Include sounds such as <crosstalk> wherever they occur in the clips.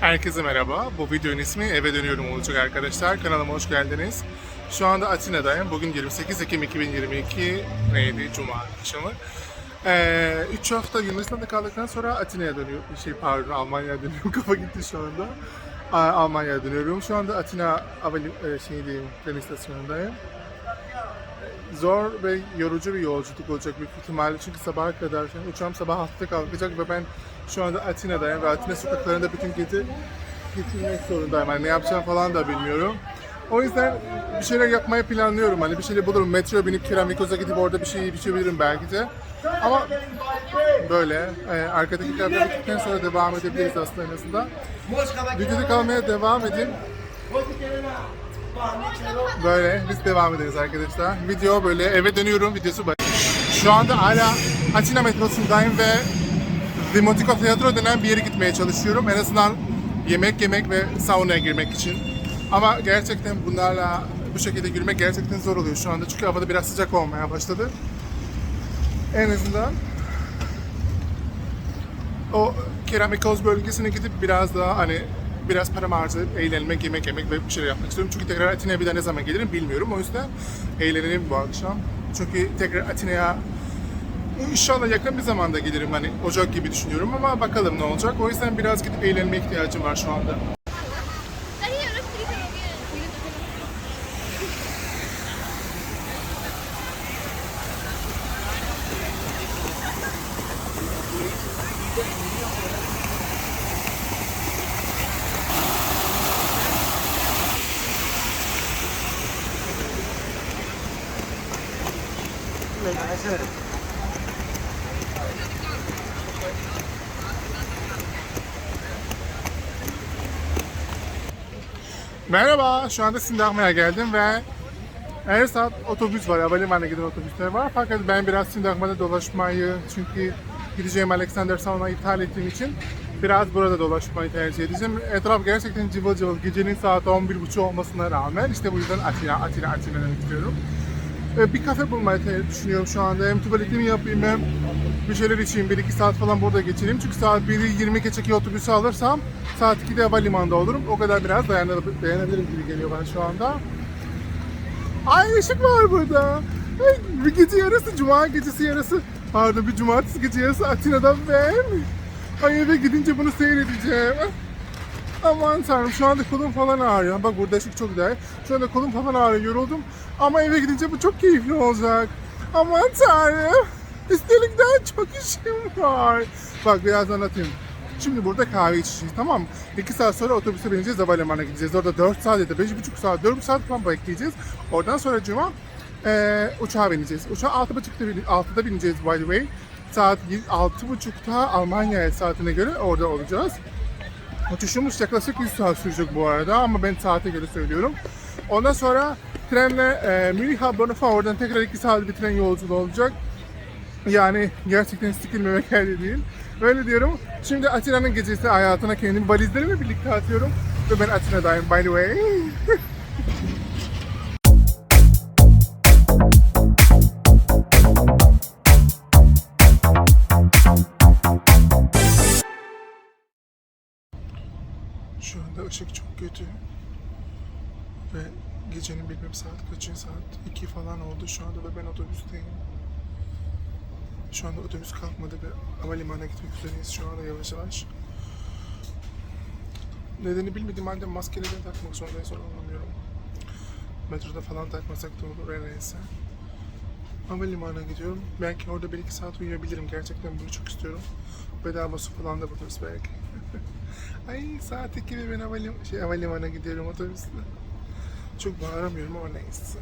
Herkese merhaba. Bu videonun ismi Eve Dönüyorum olacak arkadaşlar. Kanalıma hoş geldiniz. Şu anda Atina'dayım. Bugün 28 Ekim 2022 neydi? Cuma akşamı. 3 hafta Yunanistan'da kaldıktan sonra Atina'ya dönüyorum. Şey pardon Almanya'ya dönüyorum. <laughs> Kafa gitti şu anda. Almanya'ya dönüyorum. Şu anda Atina havali e, şey diyeyim, tren istasyonundayım. Zor ve yorucu bir yolculuk olacak büyük ihtimalle çünkü sabaha kadar şimdi uçağım sabah 6'da kalkacak ve ben şu anda Atina'dayım ve Atina sokaklarında bütün gece getirmek zorundayım. Hani ne yapacağım falan da bilmiyorum. O yüzden bir şeyler yapmayı planlıyorum. Hani bir şeyler bulurum. Metro binip Kiramikos'a gidip orada bir şey içebilirim belki de. Ama böyle e, arkadakiler de bittikten sonra devam edebiliriz aslında en azından. Videoda kalmaya devam edin. Böyle biz devam ederiz arkadaşlar. Video böyle eve dönüyorum videosu baş. Şu anda hala Atina metrosundayım ve Dimotiko Teatro denen bir yere gitmeye çalışıyorum. En azından yemek yemek ve saunaya girmek için. Ama gerçekten bunlarla bu şekilde girmek gerçekten zor oluyor şu anda. Çünkü havada biraz sıcak olmaya başladı. En azından o Keramikoz bölgesine gidip biraz daha hani biraz para harcayıp eğlenmek, yemek yemek ve bir şeyler yapmak istiyorum. Çünkü tekrar Atina'ya bir daha ne zaman gelirim bilmiyorum. O yüzden eğlenelim bu akşam. Çünkü tekrar Atina'ya inşallah yakın bir zamanda gelirim. Hani Ocak gibi düşünüyorum ama bakalım ne olacak. O yüzden biraz gidip eğlenmeye ihtiyacım var şu anda. <laughs> Merhaba, şu anda Sindahma'ya geldim ve her saat otobüs var, havalimanına giden otobüsler var. Fakat ben biraz Sindahma'da dolaşmayı, çünkü gideceğim Alexander Salon'a iptal ettiğim için biraz burada dolaşmayı tercih edeceğim. Etraf gerçekten cıvıl cıvıl, gecenin saat 11.30 olmasına rağmen işte bu yüzden Atina, Atina, Atina demek istiyorum. Ee, Bir kafe bulmayı düşünüyorum şu anda. Hem tuvaletimi yapayım hem bir şeyler içeyim. 1-2 saat falan burada geçireyim. Çünkü saat 1'i 20 geçeki otobüsü alırsam saat 2'de havalimanında olurum. O kadar biraz dayanab- dayanabilirim gibi geliyor bana şu anda. Ay ışık var burada. Ay, bir gece yarısı, cuma gecesi yarısı. Pardon bir cumartesi gece yarısı Atina'da ben. Ay eve gidince bunu seyredeceğim. Aman tanrım şu anda kolum falan ağrıyor. Bak burada ışık çok güzel. Şu anda kolum falan ağrıyor yoruldum. Ama eve gidince bu çok keyifli olacak. Aman tanrım. Üstelik daha çok işim var. Bak biraz anlatayım. Şimdi burada kahve içeceğiz tamam mı? 2 saat sonra otobüse bineceğiz havalimanına gideceğiz. Orada 4 saat ya da 5,5 saat, 4 saat falan bekleyeceğiz. Oradan sonra cuma eee uçağa bineceğiz. Uçağa 6.30'da, bin- 6'da bineceğiz by the way. Saat 6.30'da Almanya saatine göre orada olacağız. Uçuşumuz yaklaşık 100 saat sürecek bu arada ama ben saate göre söylüyorum. Ondan sonra trenle e, Münih falan oradan tekrar 2 saat bir tren yolculuğu olacak. Yani gerçekten sıkılmamak elde değil. Böyle diyorum. Şimdi Atina'nın gecesi hayatına kendimi valizlerimi birlikte atıyorum. Ve ben Atina'dayım by the way. <laughs> ışık çok kötü. Ve gecenin bilmem saat kaçı saat 2 falan oldu şu anda ve ben otobüsteyim. Şu anda otobüs kalkmadı ve havalimanına gitmek üzereyiz şu anda yavaş yavaş. Nedeni bilmediğim halde maskeleri takmak zorundayız onu anlamıyorum. Metroda falan takmasak da olur her neyse. Havalimanına gidiyorum. Belki orada 1-2 saat uyuyabilirim. Gerçekten bunu çok istiyorum. Bedava su falan da buluruz belki. <laughs> Ay saat 2 ve ben havalim şey, havalimanına gidiyorum otobüsle. Çok bağıramıyorum ama neyse.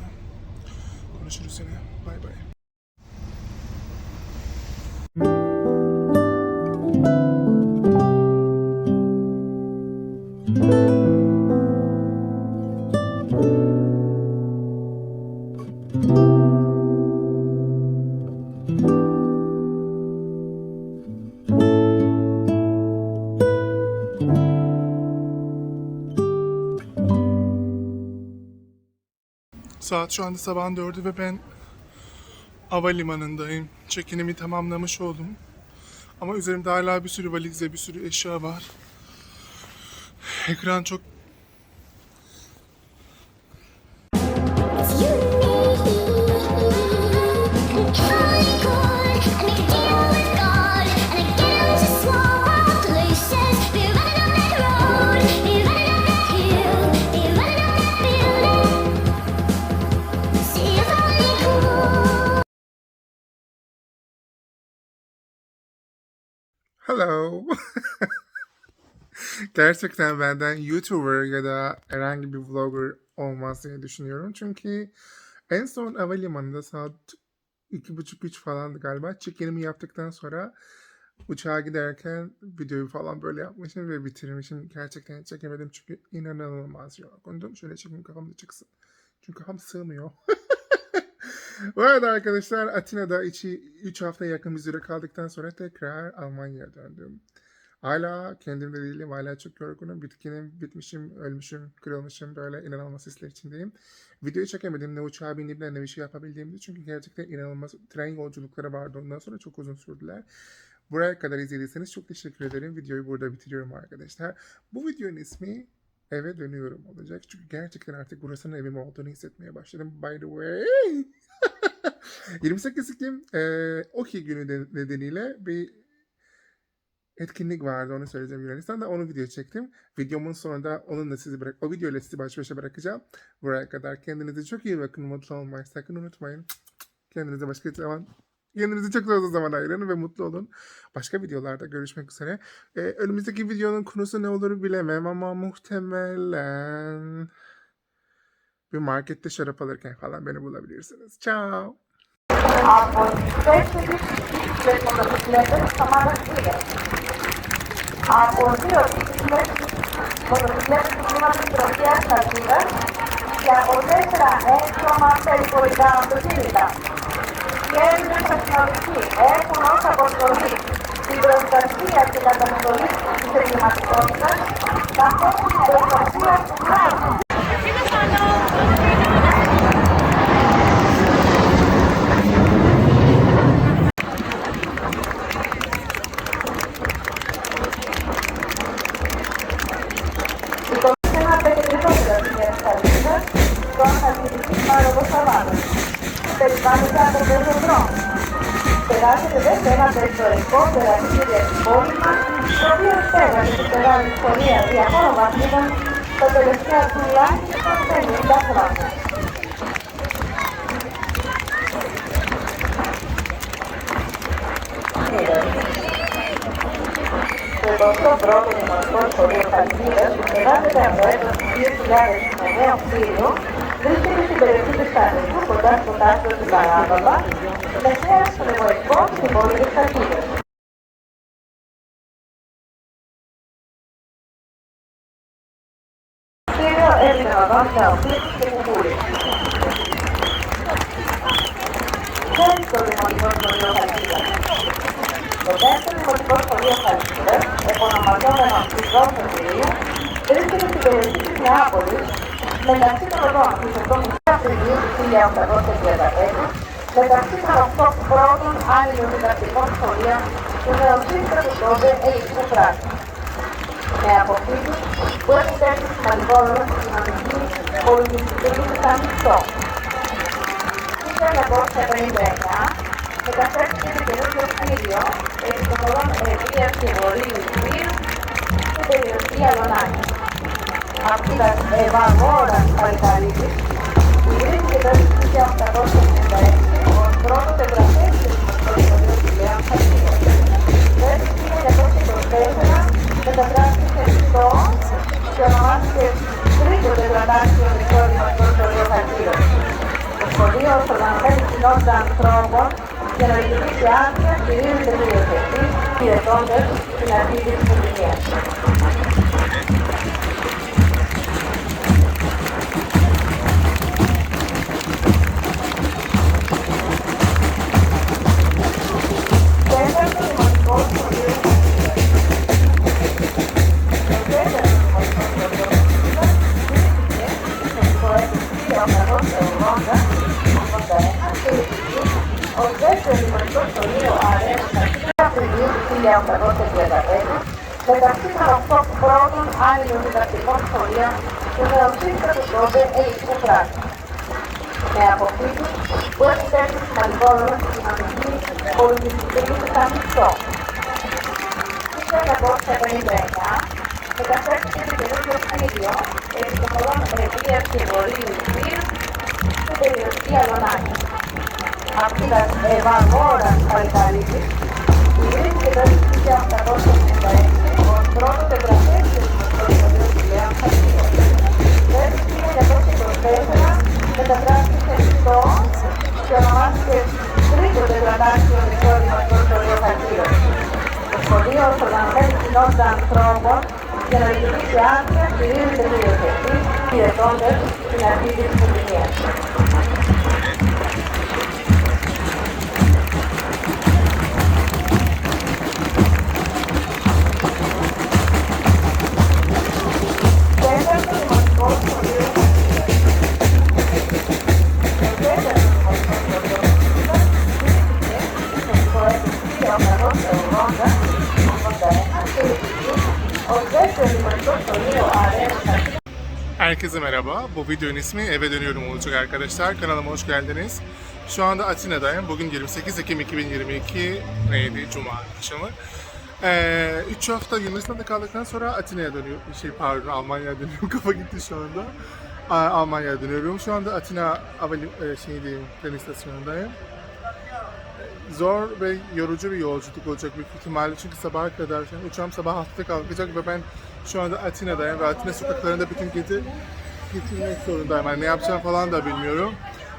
Konuşuruz yine. Bay bay. Saat şu anda sabahın dördü ve ben havalimanındayım. Check-in'imi tamamlamış oldum. Ama üzerimde hala bir sürü valiz ve bir sürü eşya var. Ekran çok Hello. Gerçekten benden YouTuber ya da herhangi bir vlogger olmaz diye düşünüyorum. Çünkü en son havalimanında saat iki buçuk üç falandı galiba. Check-in'imi yaptıktan sonra uçağa giderken videoyu falan böyle yapmışım ve bitirmişim. Gerçekten çekemedim çünkü inanılmaz yorgundum. Şöyle çekim kafamda çıksın. Çünkü kafam sığmıyor. <laughs> Bu arada arkadaşlar Atina'da içi 3 hafta yakın bir süre kaldıktan sonra tekrar Almanya'ya döndüm. Hala kendimde değilim. Hala çok yorgunum. Bitkinim, bitmişim, ölmüşüm, kırılmışım. Böyle inanılmaz hisler içindeyim. Videoyu çekemedim. Ne uçağa bindim ne bir şey yapabildiğimdi. Çünkü gerçekten inanılmaz tren yolculukları vardı. Ondan sonra çok uzun sürdüler. Buraya kadar izlediyseniz çok teşekkür ederim. Videoyu burada bitiriyorum arkadaşlar. Bu videonun ismi eve dönüyorum olacak. Çünkü gerçekten artık burasının evim olduğunu hissetmeye başladım. By the way. 28 Ekim eee Oki günü de- nedeniyle bir etkinlik vardı onu söyleyeceğim Yunanistan'da onu video çektim. Videomun sonunda onunla sizi bırak o videoyla sizi baş başa bırakacağım. Buraya kadar kendinize çok iyi bakın mutlu olmayı sakın unutmayın. Kendinize başka zaman Kendinize çok fazla zaman ayırın ve mutlu olun. Başka videolarda görüşmek üzere. Ee, önümüzdeki videonun konusu ne olur bilemem ama muhtemelen bir markette şarap alırken falan beni bulabilirsiniz. Ciao. από τις 4 και μοτοσυκλέτες της ομάδας 3. Από δύο τίτλες μοτοσυκλέτες της ομάδας Τροχιάς και από τέσσερα έξωμα περιπολικά αυτοκίνητα. Οι Έλληνες αστυνομικοί έχουν ως αποστολή την προστασία και καταστολή της εγκληματικότητας καθώς την προστασία του κράτους. Περιβάλλοντα το πεζοδρό. Περάσετε δε ένα περιθωρικό τεράστιο πόλημα, το οποίο στέγασε την μεγάλη ιστορία διαφόρων βαθμίδων τα τελευταία τουλάχιστον 50 χρόνια. Το 21ο Δημοτικό Σχολείο Καλκίδας, που εργάζεται από το έτος του 2009 κτίριο, Βρίσκεται στην περιοχή του Σταυρικού, κοντά στο τάστρο του Παράβαβα, και τέσσερα στον εγωισμό στην πόλη της Χαρτίδας. Κύριο Έλληνα Βάμψα, Οφλήτης και Κουκούρη. Χάρη στο Δημοτικό Σχολείο Χαρτίδας. Το τέσσερα Δημοτικό Σχολείο Χαρτίδας, επωνομαζόμενο Φυσό Σωτηρίου, βρίσκεται στην περιοχή της Νεάπολης, μεταξύ των οδών Χρυσοστόμου Απριλίου του 1835, μεταξύ των 8 πρώτων άλλων διδακτικών σχολείων του νεοσύστατου τότε ελληνικού κράτους. Με αποφύγους που έχουν παίξει σημαντικό ρόλο στην κοινωνική, πολιτιστική και μηχανιστό. Το 1959 μεταφέρθηκε σε καινούργιο κτίριο επί των οδών Ευβοίας και Βορείου Ιδρύου στην περιοχή Αλωνάκη. Evagora, Evagora, Evagora, Evagora, Evagora, Evagora, Evagora, Συνδέσει ο λιμανικός τομείο ΑΡΕ Απριλίου 1931 μεταξύ 18 πρώτων άλλων διδακτικών σχολείων του νεοσύγκρα του Σόβε ελληνικού κράτου. Με αποκλήτους που επιτέλει σημαντικό ρόλο στην κοινωνική πολιτιστική μεταμισθό. Το 1959 μεταφέρθηκε το καινούργιο κτίριο επιστοχωρών εμπειρίας και βορείου Ιρ στην περιοχή Αλωνάκης αυτοίς ευαγόρας Παλκαρίδης, Κυρίες και τέλος 1776, ως πρώτο τετραπέζιος στο Συμβουλίο του Λέων 1924 στο και ονομάστηκε τρίτο τετραπέζιο μικρό δημοτικό σχολείο Το σχολείο ως κοινότητα ανθρώπων για να λειτουργήσει άδεια κυρίως και διοθετή, διαιτώντας την αρχή της κοινωνίας. Herkese merhaba. Bu videonun ismi Eve Dönüyorum olacak arkadaşlar. Kanalıma hoş geldiniz. Şu anda Atina'dayım. Bugün 28 Ekim 2022 neydi? Cuma akşamı. 3 hafta Yunanistan'da kaldıktan sonra Atina'ya dönüyorum. Şey pardon Almanya'ya dönüyorum. <laughs> Kafa gitti şu anda. Almanya'ya dönüyorum. Şu anda Atina havali e, şeydeyim, tren istasyonundayım. Zor ve yorucu bir yolculuk olacak büyük ihtimalle çünkü sabaha kadar yani uçağım sabah 6'da kalkacak ve ben şu anda Atina'dayım ve Atina sokaklarında bütün gece getirmek zorundayım. Hani ne yapacağım falan da bilmiyorum.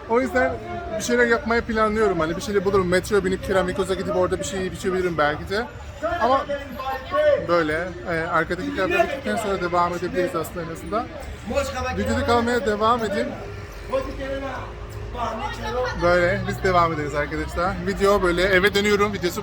O yüzden bir şeyler yapmayı planlıyorum. Hani bir şeyler bulurum. Metro binip Kiramikos'a gidip orada bir şey içebilirim belki de. Ama böyle e, arkadaki kitaplar bittikten sonra devam edebiliriz aslında en azından. Videoda kalmaya devam edin. Böyle biz devam ederiz arkadaşlar. Video böyle eve dönüyorum videosu